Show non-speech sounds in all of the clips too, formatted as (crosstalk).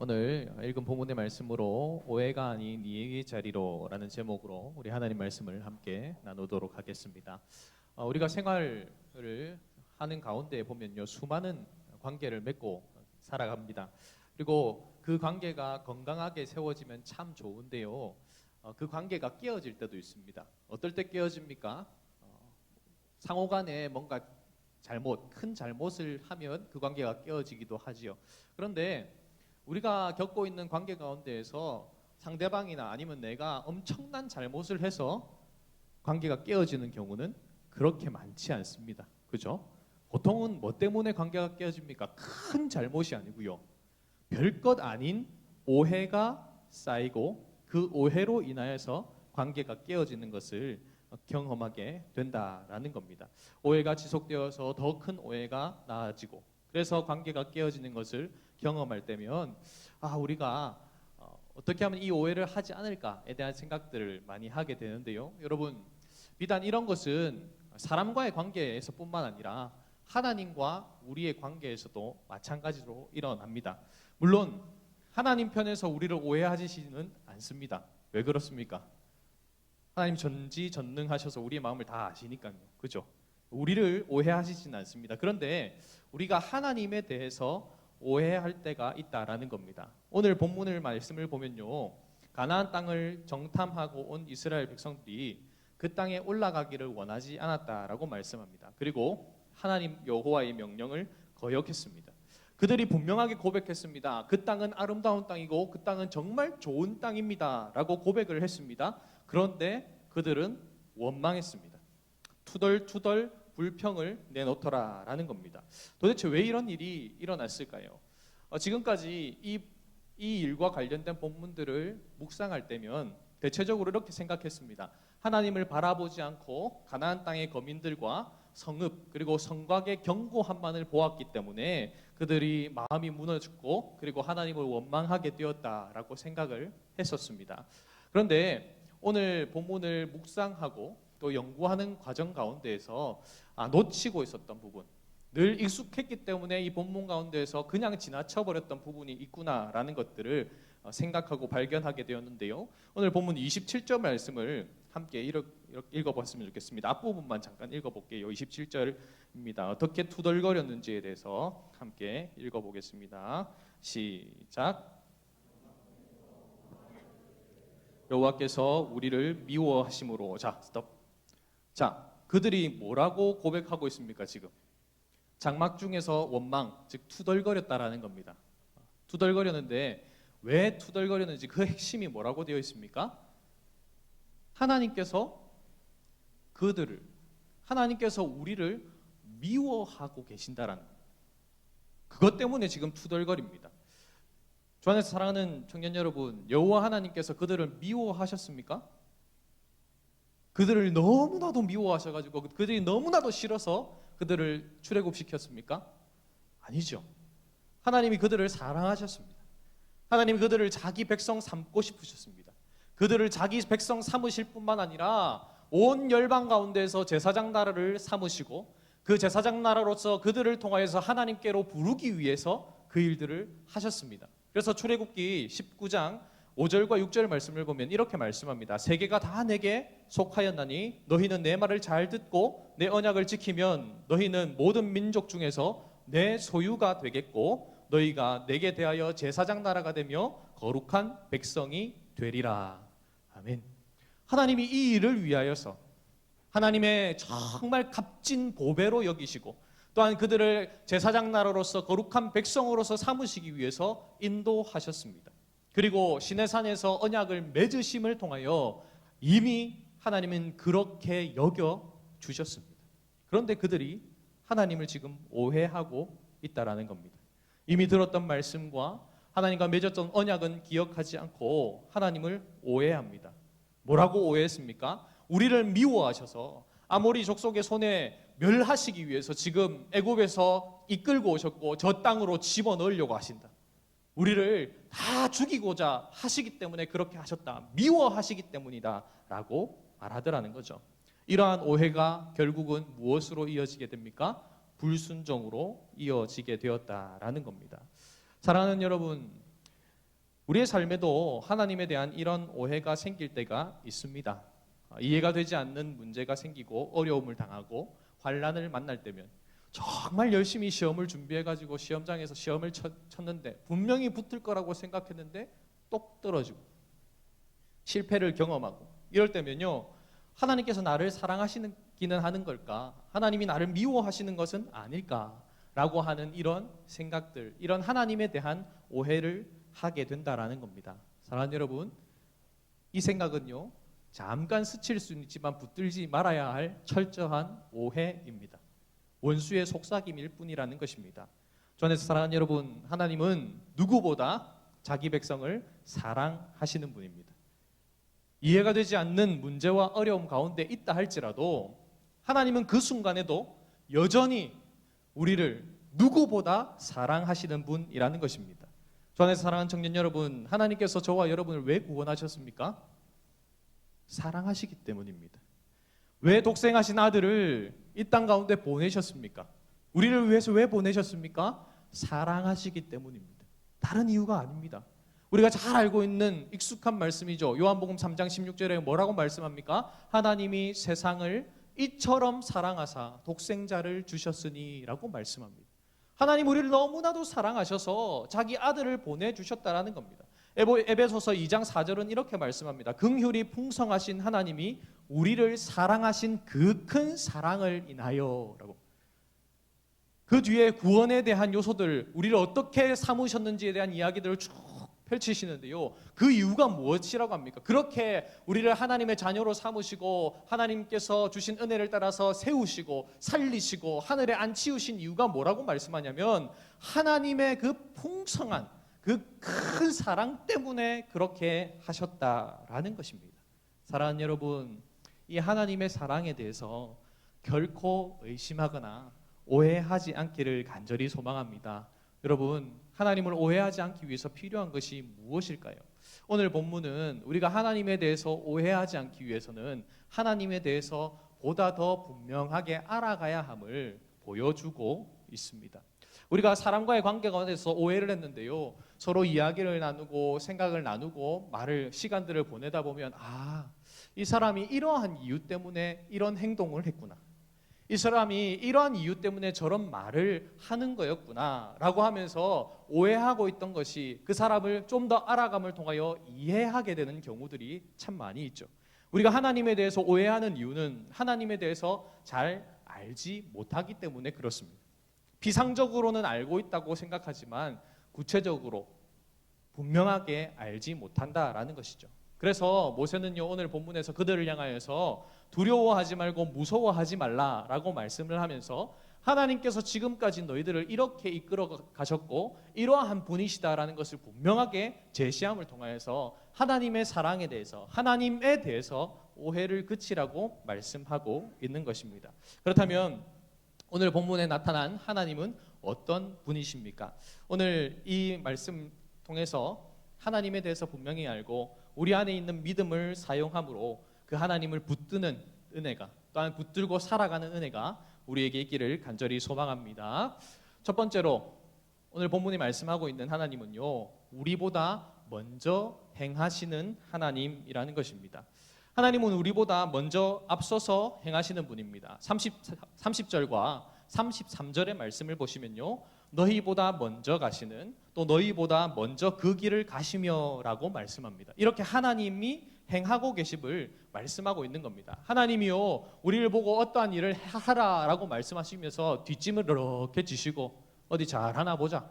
오늘 읽은 본문의 말씀으로 오해가 아닌 이해의 자리로라는 제목으로 우리 하나님 말씀을 함께 나누도록 하겠습니다. 어, 우리가 생활을 하는 가운데 보면요 수많은 관계를 맺고 살아갑니다. 그리고 그 관계가 건강하게 세워지면 참 좋은데요. 어, 그 관계가 깨어질 때도 있습니다. 어떨 때 깨어집니까? 어, 상호간에 뭔가 잘못, 큰 잘못을 하면 그 관계가 깨어지기도 하지요. 그런데 우리가 겪고 있는 관계 가운데에서 상대방이나 아니면 내가 엄청난 잘못을 해서 관계가 깨어지는 경우는 그렇게 많지 않습니다. 그죠? 보통은 뭐 때문에 관계가 깨어집니까? 큰 잘못이 아니고요. 별것 아닌 오해가 쌓이고 그 오해로 인하여서 관계가 깨어지는 것을 경험하게 된다라는 겁니다. 오해가 지속되어서 더 큰 오해가 나아지고 그래서 관계가 깨어지는 것을 경험할 때면 아 우리가 어, 어떻게 하면 이 오해를 하지 않을까에 대한 생각들을 많이 하게 되는데요. 여러분 비단 이런 것은 사람과의 관계에서뿐만 아니라 하나님과 우리의 관계에서도 마찬가지로 일어납니다. 물론 하나님 편에서 우리를 오해하시지는 않습니다. 왜 그렇습니까? 하나님 전지전능하셔서 우리의 마음을 다 아시니까요. 그죠? 우리를 오해하시지는 않습니다. 그런데 우리가 하나님에 대해서 오해할 때가 있다라는 겁니다. 오늘 본문을 말씀을 보면요. 가나안 땅을 정탐하고 온 이스라엘 백성들이 그 땅에 올라가기를 원하지 않았다라고 말씀합니다. 그리고 하나님 여호와의 명령을 거역했습니다. 그들이 분명하게 고백했습니다. 그 땅은 아름다운 땅이고 그 땅은 정말 좋은 땅입니다라고 고백을 했습니다. 그런데 그들은 원망했습니다. 투덜투덜 불평을 내놓더라라는 겁니다. 도대체 왜 이런 일이 일어났을까요? 어, 지금까지 이, 이 일과 관련된 본문들을 묵상할 때면 대체적으로 이렇게 생각했습니다. 하나님을 바라보지 않고 가나안 땅의 거민들과 성읍 그리고 성곽의 경고한만을 보았기 때문에 그들이 마음이 무너졌고 그리고 하나님을 원망하게 되었다라고 생각을 했었습니다. 그런데 오늘 본문을 묵상하고 또 연구하는 과정 가운데에서 아, 놓치고 있었던 부분, 늘 익숙했기 때문에 이 본문 가운데에서 그냥 지나쳐 버렸던 부분이 있구나라는 것들을 어, 생각하고 발견하게 되었는데요. 오늘 본문 27절 말씀을 함께 읽어봤으면 좋겠습니다. 앞부분만 잠깐 읽어볼게요. 27절입니다. 어떻게 투덜거렸는지에 대해서 함께 읽어보겠습니다. 시작. 여호와께서 우리를 미워하심으로 자 스톱. 자 그들이 뭐라고 고백하고 있습니까 지금? 장막 중에서 원망 즉 투덜거렸다라는 겁니다. 투덜거렸는데 왜 투덜거렸는지 그 핵심이 뭐라고 되어 있습니까? 하나님께서 그들을 하나님께서 우리를 미워하고 계신다라는 그것 때문에 지금 투덜거립니다. 주 안에서 사랑하는 청년 여러분, 여호와 하나님께서 그들을 미워하셨습니까? 그들을 너무나도 미워하셔가지고 그들이 너무나도 싫어서 그들을 출애굽시켰습니까? 아니죠. 하나님이 그들을 사랑하셨습니다. 하나님이 그들을 자기 백성 삼고 싶으셨습니다. 그들을 자기 백성 삼으실 뿐만 아니라 온 열방 가운데서 제사장 나라를 삼으시고 그 제사장 나라로서 그들을 통하여서 하나님께로 부르기 위해서 그 일들을 하셨습니다. 그래서 출애굽기 19장 5절과 6절 말씀을 보면 이렇게 말씀합니다. 세계가 다 내게 속하였나니 너희는 내 말을 잘 듣고 내 언약을 지키면 너희는 모든 민족 중에서 내 소유가 되겠고 너희가 내게 대하여 제사장 나라가 되며 거룩한 백성이 되리라. 아멘. 하나님이 이 일을 위하여서 하나님의 정말 값진 보배로 여기시고 또한 그들을 제사장 나라로서 거룩한 백성으로서 삼으시기 위해서 인도하셨습니다. 그리고 시내산에서 언약을 맺으심을 통하여 이미 하나님은 그렇게 여겨 주셨습니다. 그런데 그들이 하나님을 지금 오해하고 있다라는 겁니다. 이미 들었던 말씀과 하나님과 맺었던 언약은 기억하지 않고 하나님을 오해합니다. 뭐라고 오해했습니까? 우리를 미워하셔서 아모리 족속의 손에 멸하시기 위해서 지금 애굽에서 이끌고 오셨고 저 땅으로 집어 넣으려고 하신다. 우리를 다 죽이고자 하시기 때문에 그렇게 하셨다. 미워하시기 때문이다 라고 말하더라는 거죠. 이러한 오해가 결국은 무엇으로 이어지게 됩니까? 불순종으로 이어지게 되었다라는 겁니다. 사랑하는 여러분, 우리의 삶에도 하나님에 대한 이런 오해가 생길 때가 있습니다. 아, 이해가 되지 않는 문제가 생기고 어려움을 당하고 환란을 만날 때면 정말 열심히 시험을 준비해 가지고 시험장에서 시험을 쳤, 쳤는데 분명히 붙을 거라고 생각했는데 똑 떨어지고 실패를 경험하고 이럴 때면요 하나님께서 나를 사랑하시기는 하는 걸까? 하나님이 나를 미워하시는 것은 아닐까라고 하는 이런 생각들 이런 하나님에 대한 오해를 하게 된다라는 겁니다. 사랑하는 여러분 이 생각은요 잠깐 스칠 수 있지만 붙들지 말아야 할 철저한 오해입니다 원수의 속삭임일 뿐이라는 것입니다. 전에서 사랑하는 여러분, 하나님은 누구보다 자기 백성을 사랑하시는 분입니다. 이해가 되지 않는 문제와 어려움 가운데 있다 할지라도 하나님은 그 순간에도 여전히 우리를 누구보다 사랑하시는 분이라는 것입니다. 전에서 사랑하는 청년 여러분, 하나님께서 저와 여러분을 왜 구원하셨습니까? 사랑하시기 때문입니다. 왜 독생하신 아들을 이 땅 가운데 보내셨습니까? 우리를 위해서 왜 보내셨습니까? 사랑하시기 때문입니다. 다른 이유가 아닙니다. 우리가 잘 알고 있는 익숙한 말씀이죠. 요한복음 3장 16절에 뭐라고 말씀합니까? 하나님이 세상을 이처럼 사랑하사 독생자를 주셨으니라고 말씀합니다. 하나님 우리를 너무나도 사랑하셔서 자기 아들을 보내 주셨다라는 겁니다. 에베- 에베소서 2장 4절은 이렇게 말씀합니다. 긍휼이 풍성하신 하나님이 우리를 사랑하신 그 큰 사랑을 인하여라고. 그 뒤에 구원에 대한 요소들, 우리를 어떻게 삼으셨는지에 대한 이야기들을 쭉 펼치시는데요. 그 이유가 무엇이라고 합니까? 그렇게 우리를 하나님의 자녀로 삼으시고 하나님께서 주신 은혜를 따라서 세우시고 살리시고 하늘에 앉히우신 이유가 뭐라고 말씀하냐면 하나님의 그 풍성한 그 큰 사랑 때문에 그렇게 하셨다라는 것입니다. 사랑하는 여러분, 이 하나님의 사랑에 대해서 결코 의심하거나 오해하지 않기를 간절히 소망합니다. 여러분, 하나님을 오해하지 않기 위해서 필요한 것이 무엇일까요? 오늘 본문은 우리가 하나님에 대해서 오해하지 않기 위해서는 하나님에 대해서 보다 더 분명하게 알아가야 함을 보여주고 있습니다. 우리가 사람과의 관계 가운데서 오해를 했는데요. 서로 이야기를 나누고 생각을 나누고 말을 시간들을 보내다 보면 아, 이 사람이 이러한 이유 때문에 이런 행동을 했구나. 이 사람이 이러한 이유 때문에 저런 말을 하는 거였구나 라고 하면서 오해하고 있던 것이 그 사람을 좀 더 알아감을 통하여 이해하게 되는 경우들이 참 많이 있죠. 우리가 하나님에 대해서 오해하는 이유는 하나님에 대해서 잘 알지 못하기 때문에 그렇습니다. 비상적으로는 알고 있다고 생각하지만 구체적으로 분명하게 알지 못한다라는 것이죠. 그래서 모세는요 오늘 본문에서 그들을 향하여서 두려워하지 말고 무서워하지 말라라고 말씀을 하면서 하나님께서 지금까지 너희들을 이렇게 이끌어 가셨고 이러한 분이시다라는 것을 분명하게 제시함을 통하여서 하나님의 사랑에 대해서 하나님에 대해서 오해를 그치라고 말씀하고 있는 것입니다. 그렇다면 오늘 본문에 나타난 하나님은 어떤 분이십니까? 오늘 이 말씀 통해서 하나님에 대해서 분명히 알고 우리 안에 있는 믿음을 사용함으로 그 하나님을 붙드는 은혜가 또한 붙들고 살아가는 은혜가 우리에게 있기를 간절히 소망합니다. 첫 번째로 오늘 본문이 말씀하고 있는 하나님은요 우리보다 먼저 행하시는 하나님이라는 것입니다. 하나님은 우리보다 먼저 앞서서 행하시는 분입니다. 30, 30절과 33절의 말씀을 보시면요. 너희보다 먼저 가시는 또 너희보다 먼저 그 길을 가시며라고 말씀합니다. 이렇게 하나님이 행하고 계심을 말씀하고 있는 겁니다. 하나님이요 우리를 보고 어떠한 일을 하라라고 말씀하시면서 뒷짐을 이렇게 지시고 어디 잘 하나 보자,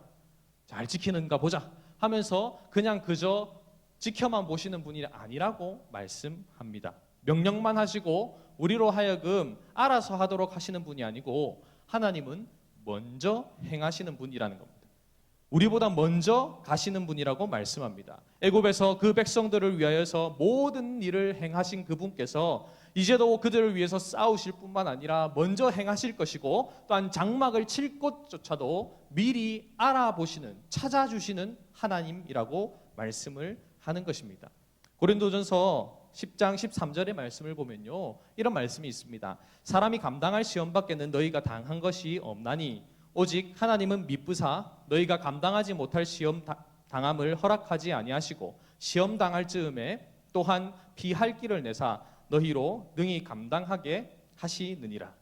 잘 지키는가 보자 하면서 그냥 그저 지켜만 보시는 분이 아니라고 말씀합니다. 명령만 하시고 우리로 하여금 알아서 하도록 하시는 분이 아니고 하나님은 먼저 행하시는 분이라는 겁니다. 우리보다 먼저 가시는 분이라고 말씀합니다. 애굽에서 그 백성들을 위하여서 모든 일을 행하신 그분께서 이제도 그들을 위해서 싸우실 뿐만 아니라 먼저 행하실 것이고 또한 장막을 칠 곳조차도 미리 알아보시는 찾아주시는 하나님이라고 말씀을 하는 것입니다. 고린도전서 10장 13절의 말씀을 보면요. 이런 말씀이 있습니다. 사람이 감당할 시험 밖에는 너희가 당한 것이 없나니 오직 하나님은 미쁘사 너희가 감당하지 못할 시험 다- 당함을 허락하지 아니하시고 시험 당할 즈음에 또한 피할 길을 내사 너희로 능히 감당하게 하시느니라.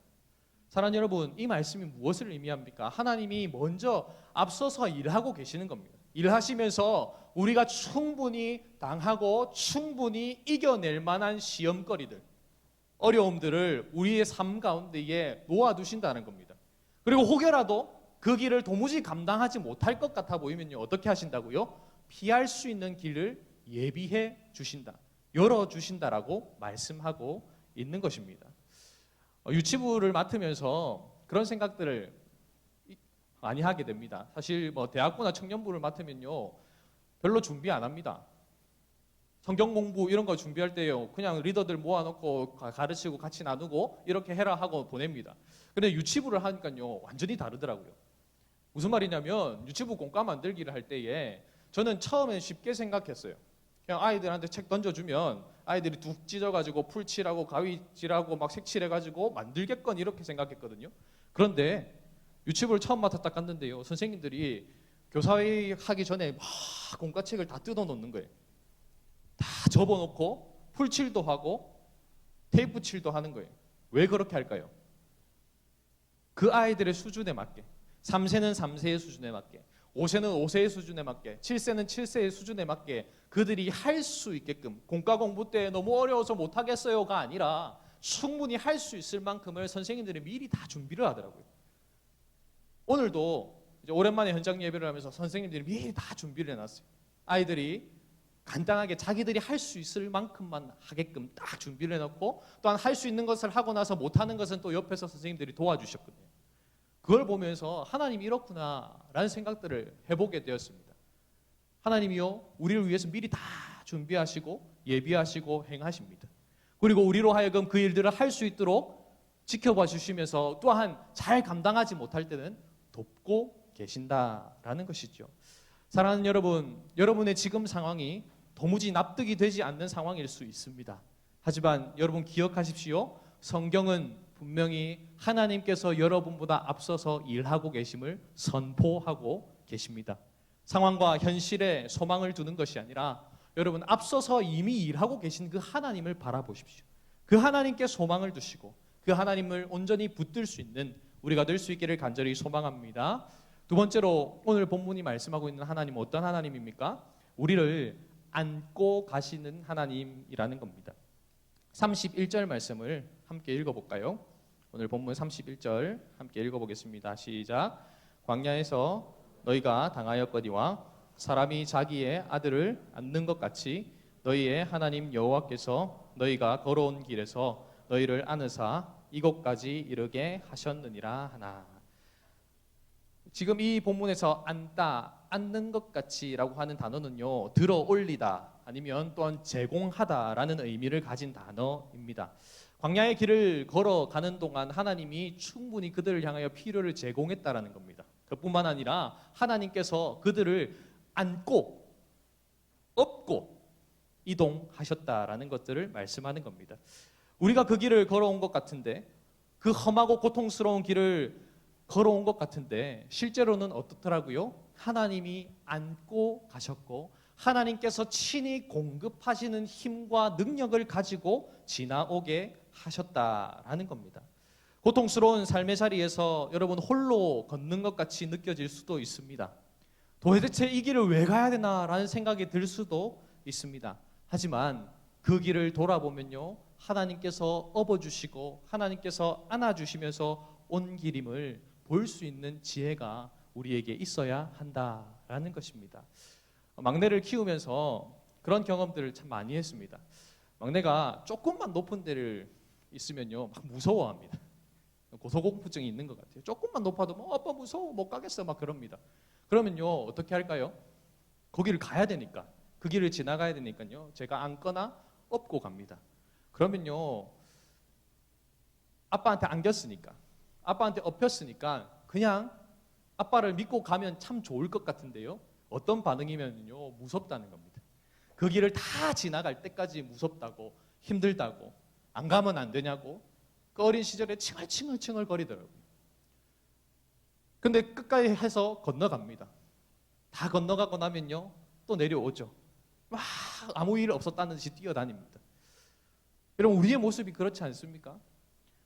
사랑하는 여러분, 이 말씀이 무엇을 의미합니까? 하나님이 먼저 앞서서 일하고 계시는 겁니다. 일하시면서 우리가 충분히 당하고 충분히 이겨낼 만한 시험거리들, 어려움들을 우리의 삶 가운데에 놓아두신다는 겁니다. 그리고 혹여라도 그 길을 도무지 감당하지 못할 것 같아 보이면요, 어떻게 하신다고요? 피할 수 있는 길을 예비해 주신다. 열어 주신다라고 말씀하고 있는 것입니다. 어, 유치부를 맡으면서 그런 생각들을 이- 많이 하게 됩니다. 사실 뭐 대학부나 청년부를 맡으면요 별로 준비 안 합니다. 성경 공부 이런 거 준비할 때요 그냥 리더들 모아놓고 가- 가르치고 같이 나누고 이렇게 해라 하고 보냅니다. 근데 유치부를 하니까요 완전히 다르더라고요. 무슨 말이냐면 유치부 공과 만들기를 할 때에 저는 처음엔 쉽게 생각했어요. 그냥 아이들한테 책 던져주면 아이들이 둑 찢어가지고 풀칠하고 가위질하고 막 색칠해가지고 만들겠건 이렇게 생각했거든요. 그런데 유치부를 처음 맡았다 갔는데요. 선생님들이 교사회의 하기 전에 막 공과책을 다 뜯어놓는 거예요. 다 접어놓고 풀칠도 하고 테이프 칠도 하는 거예요. 왜 그렇게 할까요? 그 아이들의 수준에 맞게 3세는 3세의 수준에 맞게 5세는 5세의 수준에 맞게 7세는 7세의 수준에 맞게 그들이 할 수 있게끔 공과 공부 때 너무 어려워서 못 하겠어요가 아니라 충분히 할 수 있을 만큼을 선생님들이 미리 다 준비를 하더라고요. 오늘도 오랜만에 현장 예배를 하면서 선생님들이 미리 다 준비를 해놨어요. 아이들이 간단하게 자기들이 할 수 있을 만큼만 하게끔 딱 준비를 해놓고 또한 할 수 있는 것을 하고 나서 못하는 것은 또 옆에서 선생님들이 도와주셨거든요. 그걸 보면서 하나님이 이렇구나라는 생각들을 해보게 되었습니다. 하나님이요 우리를 위해서 미리 다 준비하시고 예비하시고 행하십니다. 그리고 우리로 하여금 그 일들을 할 수 있도록 지켜봐 주시면서 또한 잘 감당하지 못할 때는 돕고 계신다라는 것이죠. 사랑하는 여러분, 여러분의 지금 상황이 도무지 납득이 되지 않는 상황일 수 있습니다. 하지만 여러분 기억하십시오. 성경은 분명히 하나님께서 여러분보다 앞서서 일하고 계심을 선포하고 계십니다. 상황과 현실에 소망을 두는 것이 아니라 여러분 앞서서 이미 일하고 계신 그 하나님을 바라보십시오. 그 하나님께 소망을 두시고 그 하나님을 온전히 붙들 수 있는 우리가 될 수 있기를 간절히 소망합니다. 두 번째로 오늘 본문이 말씀하고 있는 하나님은 어떤 하나님입니까? 우리를 안고 가시는 하나님이라는 겁니다. 31절 말씀을 함께 읽어볼까요? 오늘 본문 31절 함께 읽어보겠습니다. 시작. 광야에서 너희가 당하였거니와 사람이 자기의 아들을 안는 것 같이 너희의 하나님 여호와께서 너희가 걸어온 길에서 너희를 안으사 이곳까지 이르게 하셨느니라 하나. 지금 이 본문에서 안다, 안는 것 같이라고 하는 단어는요, 들어 올리다 아니면 또한 제공하다라는 의미를 가진 단어입니다. 광야의 길을 걸어가는 동안 하나님이 충분히 그들을 향하여 필요를 제공했다라는 겁니다. 그뿐만 아니라 하나님께서 그들을 안고 업고 이동하셨다라는 것들을 말씀하는 겁니다. 우리가 그 길을 걸어온 것 같은데 그 험하고 고통스러운 길을 걸어온 것 같은데 실제로는 어떻더라고요? 하나님이 안고 가셨고 하나님께서 친히 공급하시는 힘과 능력을 가지고 지나오게 하셨다라는 겁니다. 고통스러운 삶의 자리에서 여러분 홀로 걷는 것 같이 느껴질 수도 있습니다. 도대체 이 길을 왜 가야 되나라는 생각이 들 수도 있습니다. 하지만 그 길을 돌아보면요. 하나님께서 업어주시고 하나님께서 안아주시면서 온 길임을 볼 수 있는 지혜가 우리에게 있어야 한다라는 것입니다. 막내를 키우면서 그런 경험들을 참 많이 했습니다. 막내가 조금만 높은 데를 있으면요, 막 무서워합니다. 고소공포증이 있는 것 같아요. 조금만 높아도 뭐 아빠 무서워 못 가겠어 막 그럽니다. 그러면요 어떻게 할까요? 거기를 가야 되니까 그 길을 지나가야 되니까요 제가 안거나 업고 갑니다. 그러면요 아빠한테 안겼으니까 아빠한테 업혔으니까 그냥 아빠를 믿고 가면 참 좋을 것 같은데요 어떤 반응이면요 무섭다는 겁니다. 그 길을 다 지나갈 때까지 무섭다고 힘들다고 안 가면 안 되냐고 그 어린 시절에 칭얼칭얼칭얼 거리더라고요. 근데 끝까지 해서 건너갑니다. 다 건너가고 나면요 또 내려오죠. 막 아무 일 없었다는 듯이 뛰어다닙니다. 여러분 우리의 모습이 그렇지 않습니까?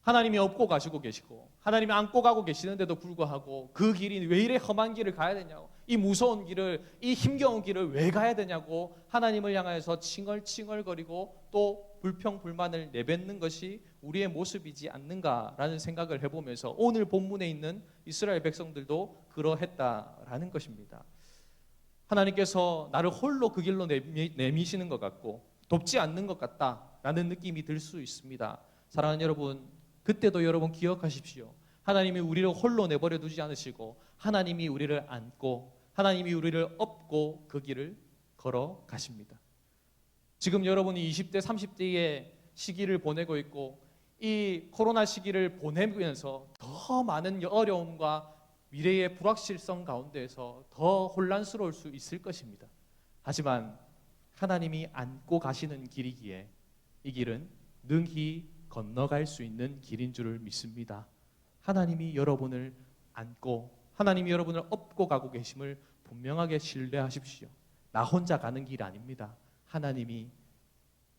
하나님이 업고 가시고 계시고 하나님이 안고 가고 계시는데도 불구하고 그 길이 왜 이래 험한 길을 가야 되냐고 이 무서운 길을 이 힘겨운 길을 왜 가야 되냐고 하나님을 향하여서 칭얼칭얼거리고 또 불평 불만을 내뱉는 것이 우리의 모습이지 않는가라는 생각을 해보면서 오늘 본문에 있는 이스라엘 백성들도 그러했다라는 것입니다. 하나님께서 나를 홀로 그 길로 내미, 내미시는 것 같고 돕지 않는 것 같다 라는 느낌이 들 수 있습니다. 사랑하는 여러분, 그때도 여러분 기억하십시오. 하나님이 우리를 홀로 내버려 두지 않으시고 하나님이 우리를 안고 하나님이 우리를 업고 그 길을 걸어 가십니다. 지금 여러분이 20대, 30대의 시기를 보내고 있고 이 코로나 시기를 보내면서 더 많은 어려움과 미래의 불확실성 가운데에서 더 혼란스러울 수 있을 것입니다. 하지만 하나님이 안고 가시는 길이기에 이 길은 능히 건너갈 수 있는 길인 줄을 믿습니다. 하나님이 여러분을 안고 하나님이 여러분을 업고 가고 계심을 분명하게 신뢰하십시오. 나 혼자 가는 길 아닙니다. 하나님이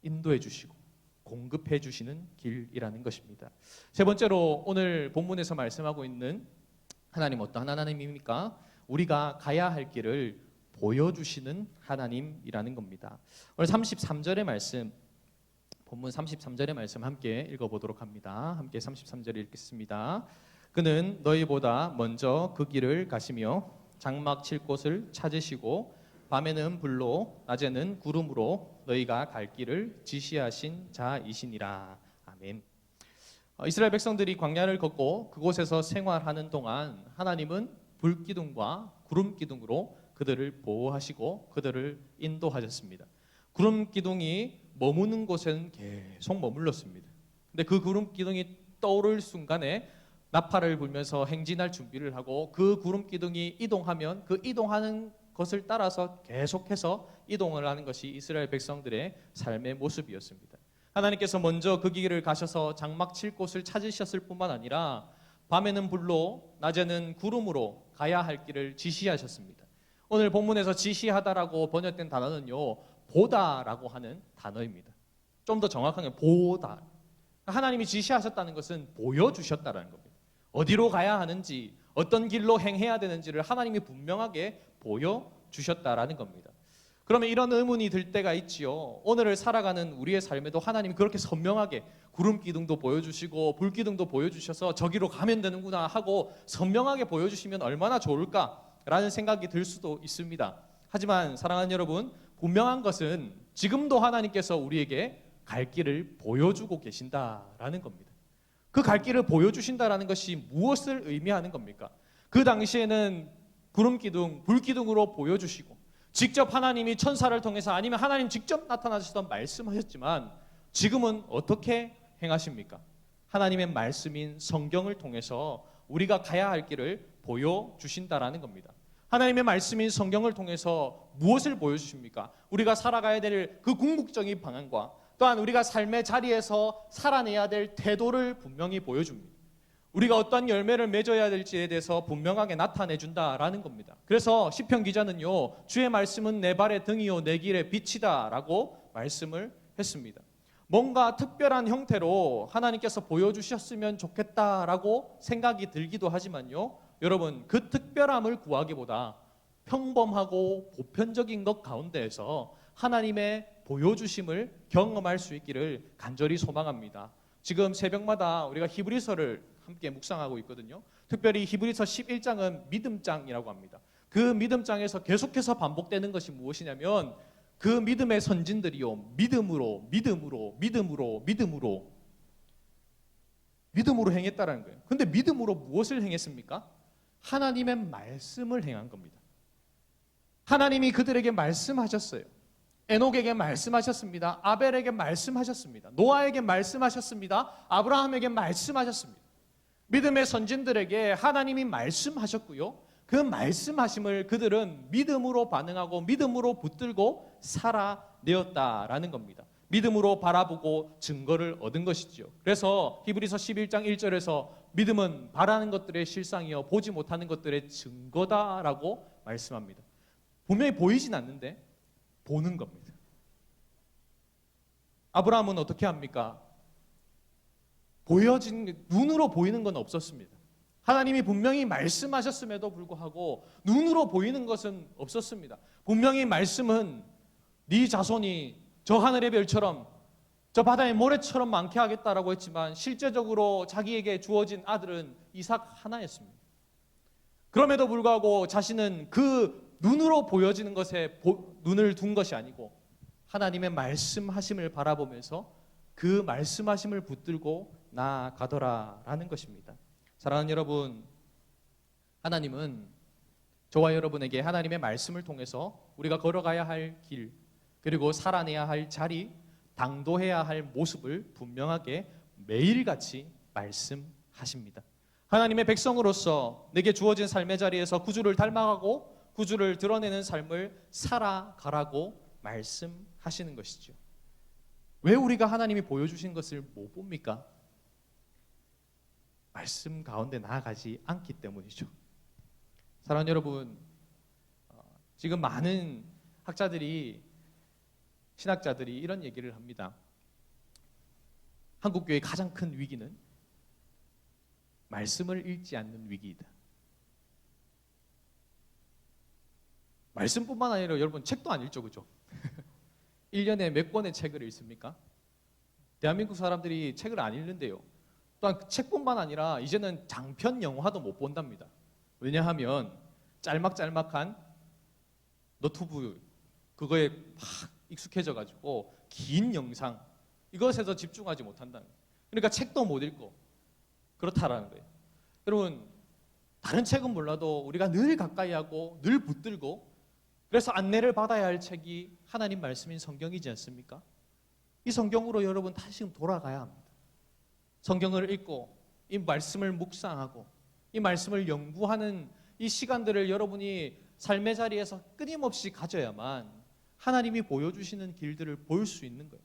인도해 주시고 공급해 주시는 길이라는 것입니다. 세 번째로 오늘 본문에서 말씀하고 있는 하나님 어떤 하나님입니까? 우리가 가야 할 길을 보여주시는 하나님이라는 겁니다. 오늘 33절의 말씀, 본문 33절의 말씀 함께 읽어보도록 합니다. 함께 33절 읽겠습니다. 그는 너희보다 먼저 그 길을 가시며 장막 칠 곳을 찾으시고 밤에는 불로 낮에는 구름으로 너희가 갈 길을 지시하신 자이시니라. 아멘. 어, 이스라엘 백성들이 광야를 걷고 그곳에서 생활하는 동안 하나님은 불 기둥과 구름 기둥으로 그들을 보호하시고 그들을 인도하셨습니다. 구름 기둥이 머무는 곳에는 계속 머물렀습니다. 근데 그 구름 기둥이 떠오를 순간에 나팔을 불면서 행진할 준비를 하고 그 구름 기둥이 이동하면 그 이동하는 것을 따라서 계속해서 이동을 하는 것이 이스라엘 백성들의 삶의 모습이었습니다. 하나님께서 먼저 그 길을 가셔서 장막 칠 곳을 찾으셨을 뿐만 아니라 밤에는 불로 낮에는 구름으로 가야 할 길을 지시하셨습니다. 오늘 본문에서 지시하다라고 번역된 단어는요 보다라고 하는 단어입니다. 좀 더 정확하게 보다. 하나님이 지시하셨다는 것은 보여주셨다라는 겁니다. 어디로 가야 하는지 어떤 길로 행해야 되는지를 하나님이 분명하게 보여주셨다라는 겁니다. 그러면 이런 의문이 들 때가 있지요. 오늘을 살아가는 우리의 삶에도 하나님이 그렇게 선명하게 구름 기둥도 보여주시고 불 기둥도 보여주셔서 저기로 가면 되는구나 하고 선명하게 보여주시면 얼마나 좋을까라는 생각이 들 수도 있습니다. 하지만 사랑하는 여러분, 분명한 것은 지금도 하나님께서 우리에게 갈 길을 보여주고 계신다라는 겁니다. 그 갈 길을 보여주신다라는 것이 무엇을 의미하는 겁니까? 그 당시에는 구름 기둥, 불 기둥으로 보여주시고 직접 하나님이 천사를 통해서 아니면 하나님 직접 나타나셔서 말씀하셨지만 지금은 어떻게 행하십니까? 하나님의 말씀인 성경을 통해서 우리가 가야 할 길을 보여주신다라는 겁니다. 하나님의 말씀인 성경을 통해서 무엇을 보여주십니까? 우리가 살아가야 될 그 궁극적인 방향과 또한 우리가 삶의 자리에서 살아내야 될 태도를 분명히 보여줍니다. 우리가 어떤 열매를 맺어야 될지에 대해서 분명하게 나타내 준다라는 겁니다. 그래서 시편 기자는요. 주의 말씀은 내 발의 등이요 내 길의 빛이다라고 말씀을 했습니다. 뭔가 특별한 형태로 하나님께서 보여주셨으면 좋겠다라고 생각이 들기도 하지만요. 여러분 그 특별함을 구하기보다 평범하고 보편적인 것 가운데에서 하나님의 보여주심을 경험할 수 있기를 간절히 소망합니다. 지금 새벽마다 우리가 히브리서를 함께 묵상하고 있거든요. 특별히 히브리서 11장은 믿음장이라고 합니다. 그 믿음장에서 계속해서 반복되는 것이 무엇이냐면 그 믿음의 선진들이요. 믿음으로, 믿음으로, 믿음으로, 믿음으로, 믿음으로 행했다라는 거예요. 근데 믿음으로 무엇을 행했습니까? 하나님의 말씀을 행한 겁니다. 하나님이 그들에게 말씀하셨어요. 에녹에게 말씀하셨습니다. 아벨에게 말씀하셨습니다. 노아에게 말씀하셨습니다. 아브라함에게 말씀하셨습니다. 믿음의 선진들에게 하나님이 말씀하셨고요. 그 말씀하심을 그들은 믿음으로 반응하고 믿음으로 붙들고 살아내었다라는 겁니다. 믿음으로 바라보고 증거를 얻은 것이지요. 그래서 히브리서 11장 1절에서 믿음은 바라는 것들의 실상이요 보지 못하는 것들의 증거다라고 말씀합니다. 분명히 보이진 않는데 보는 겁니다. 아브라함은 어떻게 합니까? 보여진 눈으로 보이는 건 없었습니다. 하나님이 분명히 말씀하셨음에도 불구하고 눈으로 보이는 것은 없었습니다. 분명히 말씀은 네 자손이 저 하늘의 별처럼 저 바다의 모래처럼 많게 하겠다라고 했지만 실제적으로 자기에게 주어진 아들은 이삭 하나였습니다. 그럼에도 불구하고 자신은 그 눈으로 보여지는 것에 보- 눈을 둔 것이 아니고 하나님의 말씀하심을 바라보면서 그 말씀하심을 붙들고 나아가더라라는 것입니다. 사랑하는 여러분, 하나님은 저와 여러분에게 하나님의 말씀을 통해서 우리가 걸어가야 할 길, 그리고 살아내야 할 자리, 당도해야 할 모습을 분명하게 매일같이 말씀하십니다. 하나님의 백성으로서 내게 주어진 삶의 자리에서 구주를 닮아가고 구주를 드러내는 삶을 살아가라고 말씀하시는 것이죠. 왜 우리가 하나님이 보여주신 것을 못 봅니까? 말씀 가운데 나아가지 않기 때문이죠. 사랑하는 여러분, 어, 지금 많은 학자들이 신학자들이 이런 얘기를 합니다. 한국 교회의 가장 큰 위기는 말씀을 읽지 않는 위기이다. 말씀뿐만 아니라 여러분 책도 안 읽죠, 그죠? (laughs) 1년에 몇 권의 책을 읽습니까? 대한민국 사람들이 책을 안 읽는데요. 또한 그 책뿐만 아니라 이제는 장편 영화도 못 본답니다. 왜냐하면 짤막짤막한 노트북 그거에 막 익숙해져 가지고 긴 영상 이것에서 집중하지 못한다는 거예요. 그러니까 책도 못 읽고 그렇다라는 거예요. 여러분 다른 책은 몰라도 우리가 늘 가까이 하고 늘 붙들고 그래서 안내를 받아야 할 책이 하나님 말씀인 성경이지 않습니까? 이 성경으로 여러분 다시 돌아가야 합니다. 성경을 읽고 이 말씀을 묵상하고 이 말씀을 연구하는 이 시간들을 여러분이 삶의 자리에서 끊임없이 가져야만 하나님이 보여주시는 길들을 볼 수 있는 거예요.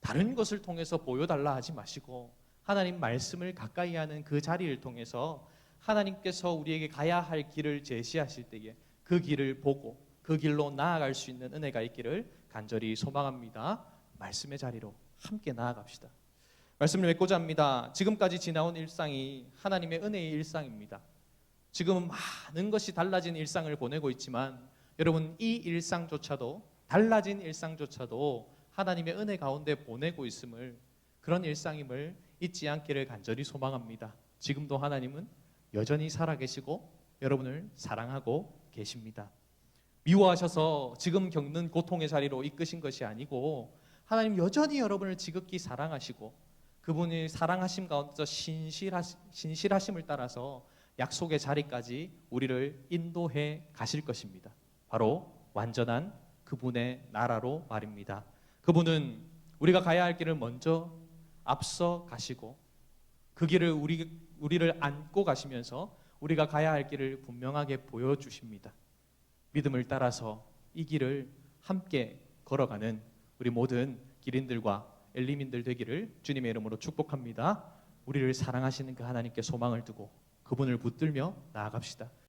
다른 것을 통해서 보여달라 하지 마시고 하나님 말씀을 가까이 하는 그 자리를 통해서 하나님께서 우리에게 가야 할 길을 제시하실 때에 그 길을 보고 그 길로 나아갈 수 있는 은혜가 있기를 간절히 소망합니다. 말씀의 자리로 함께 나아갑시다. 말씀을 맺고자 합니다. 지금까지 지나온 일상이 하나님의 은혜의 일상입니다. 지금 많은 것이 달라진 일상을 보내고 있지만 여러분 이 일상조차도 달라진 일상조차도 하나님의 은혜 가운데 보내고 있음을 그런 일상임을 잊지 않기를 간절히 소망합니다. 지금도 하나님은 여전히 살아계시고 여러분을 사랑하고 계십니다. 미워하셔서 지금 겪는 고통의 자리로 이끄신 것이 아니고 하나님 여전히 여러분을 지극히 사랑하시고 그분이 사랑하심 가운데서 신실하시, 신실하심을 따라서 약속의 자리까지 우리를 인도해 가실 것입니다. 바로 완전한 그분의 나라로 말입니다. 그분은 우리가 가야 할 길을 먼저 앞서 가시고 그 길을 우리 우리를 안고 가시면서 우리가 가야 할 길을 분명하게 보여 주십니다. 믿음을 따라서 이 길을 함께 걸어가는 우리 모든 기린들과 엘리민들 되기를 주님의 이름으로 축복합니다. 우리를 사랑하시는 그 하나님께 소망을 두고 그분을 붙들며 나아갑시다.